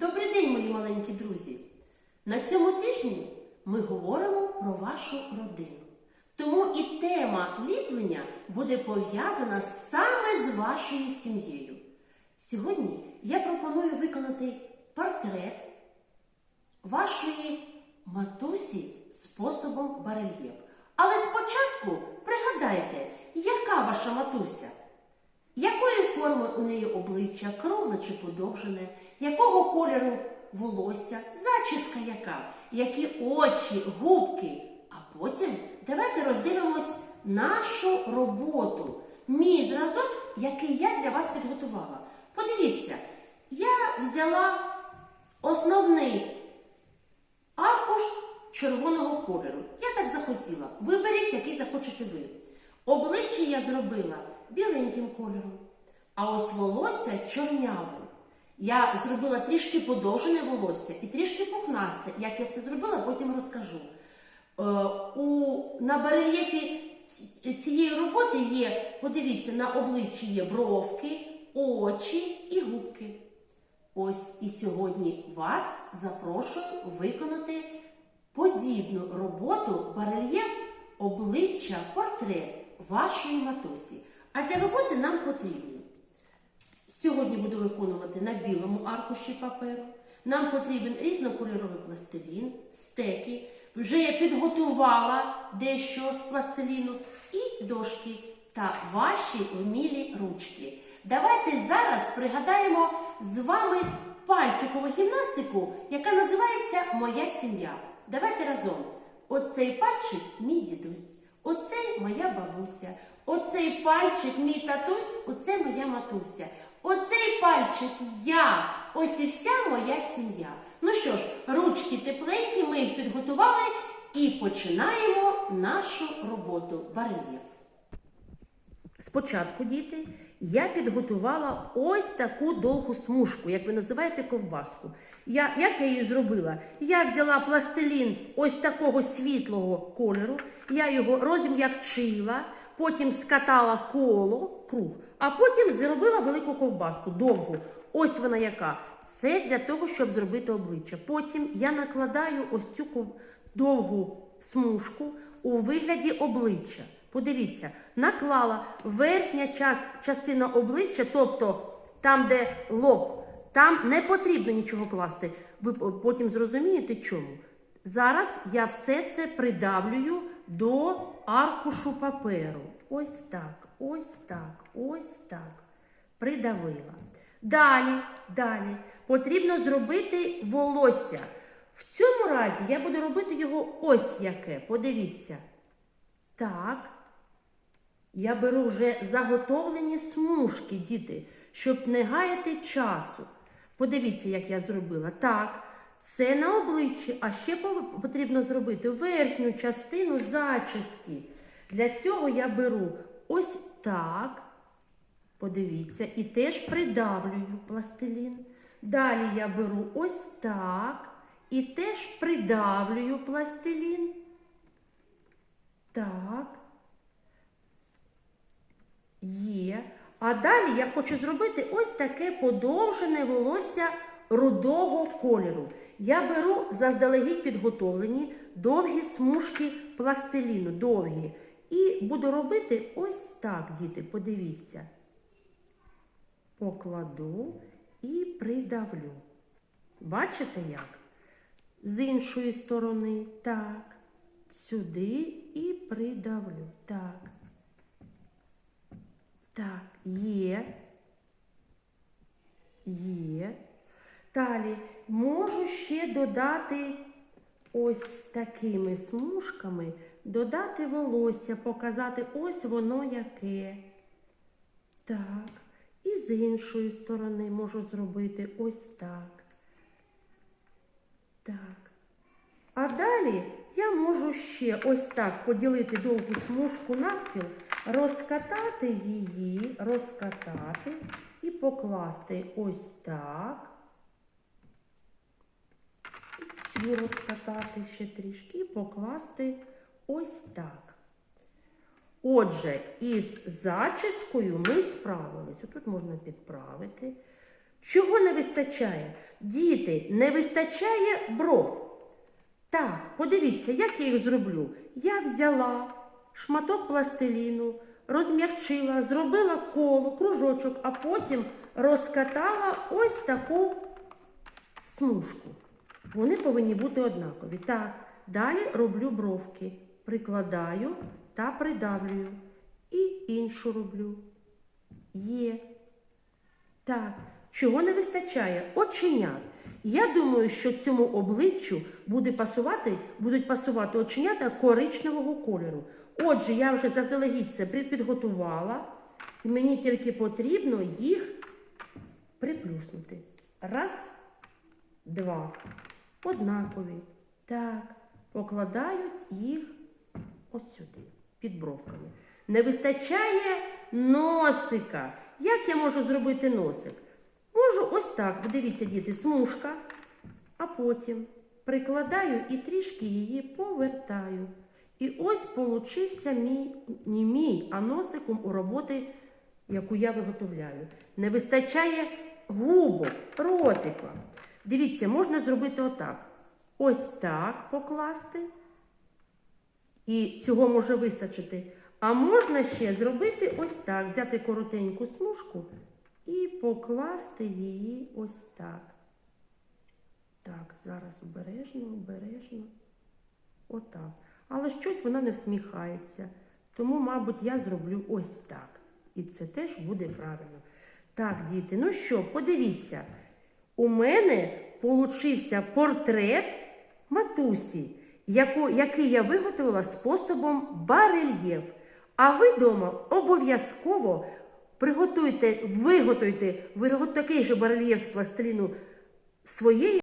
Добрий день, мої маленькі друзі! На цьому тижні ми говоримо про вашу родину. Тому і тема ліплення буде пов'язана саме з вашою сім'єю. Сьогодні я пропоную виконати портрет вашої матусі способом барельєф. Але спочатку пригадайте, яка ваша матуся? Форми у неї обличчя, кругле чи подовжене, якого кольору волосся, зачіска яка, які очі, губки. А потім давайте роздивимось нашу роботу, мій зразок, який я для вас підготувала. Подивіться, я взяла основний аркуш червоного кольору. Я так захотіла. Виберіть, який захочете ви. Обличчя я зробила біленьким кольором, а ось волосся чорнявим. Я зробила трішки подовжене волосся і трішки пухнасте. Як я це зробила, потім розкажу. Е, у, на барельєфі цієї роботи є, подивіться, на обличчі є бровки, очі і губки. Ось і сьогодні вас запрошую виконати подібну роботу барельєф обличчя портрет вашої матусі. А для роботи нам потрібні. Сьогодні буду виконувати на білому аркуші паперу. Нам потрібен різнокольоровий пластилін, стеки. Вже я підготувала дещо з пластиліну і дошки та ваші вмілі ручки. Давайте зараз пригадаємо з вами пальчикову гімнастику, яка називається Моя сім'я. Давайте разом. Оцей пальчик мій дідусь, оцей моя бабуся, оцей пальчик мій татусь, оце моя матуся. Оцей пальчик я, ось і вся моя сім'я. Ну що ж, ручки тепленькі, ми їх підготували і починаємо нашу роботу барельєф. Спочатку, діти, я підготувала ось таку довгу смужку, як ви називаєте ковбаску. Я, як я її зробила? Я взяла пластилін ось такого світлого кольору, я його розм'якчила, потім скатала коло, круг, а потім зробила велику ковбаску довгу. Ось вона яка. Це для того, щоб зробити обличчя. Потім я накладаю ось цю довгу смужку у вигляді обличчя. Подивіться, наклала верхня час, частина обличчя, тобто там, де лоб, там не потрібно нічого класти. Ви потім зрозумієте чому. Зараз я все це придавлюю до аркушу паперу. Ось так, ось так, ось так. Придавила. Далі, далі потрібно зробити волосся. В цьому разі я буду робити його ось яке. Подивіться. Так. Я беру вже заготовлені смужки, діти, щоб не гаяти часу. Подивіться, як я зробила. Так, це на обличчі, а ще потрібно зробити верхню частину зачіски. Для цього я беру ось так. Подивіться, і теж придавлюю пластилін. Далі я беру ось так і теж придавлюю пластилін. Так. Є. А далі я хочу зробити ось таке подовжене волосся рудого кольору. Я беру заздалегідь підготовлені довгі смужки пластиліну, довгі. І буду робити ось так, діти, подивіться. Покладу і придавлю. Бачите як? З іншої сторони, так. Сюди і придавлю. Так. Так, є. Є. Далі можу ще додати ось такими смужками, додати волосся, показати ось воно яке. Так. І з іншої сторони можу зробити ось так. Так. А далі я можу ще ось так поділити довгу смужку навпіл, розкатати її, розкатати і покласти ось так. І Цю розкатати ще трішки покласти ось так. Отже, із зачіскою ми справились. Тут можна підправити. Чого не вистачає? Діти, не вистачає бров. Так, подивіться, як я їх зроблю. Я взяла шматок пластиліну, розм'якчила, зробила коло, кружочок, а потім розкатала ось таку смужку. Вони повинні бути однакові. Так, далі роблю бровки, прикладаю та придавлюю. І іншу роблю. Є. Так, чого не вистачає? Оченят. Я думаю, що цьому обличчю буде пасувати, будуть пасувати оченята коричневого кольору. Отже, я вже заздалегідь це підготувала, і мені тільки потрібно їх приплюснути. Раз, два. Однакові. Так, покладають їх ось сюди, під бровками. Не вистачає носика. Як я можу зробити носик? Можу ось так, дивіться, діти, смужка, а потім прикладаю і трішки її повертаю. І ось получився мій, не мій, а носиком у роботи, яку я виготовляю. Не вистачає губок, ротика. Дивіться, можна зробити отак. Ось так покласти. І цього може вистачити. А можна ще зробити ось так: взяти коротеньку смужку і покласти її ось так. Так, зараз обережно, обережно. Отак. Але щось вона не всміхається. Тому, мабуть, я зроблю ось так. І це теж буде правильно. Так, діти, ну що, подивіться. У мене получився портрет матусі, яку, який я виготовила способом барельєф. А ви вдома обов'язково приготуйте, виготуйте вигот- такий же барельєф з пластиліну своєї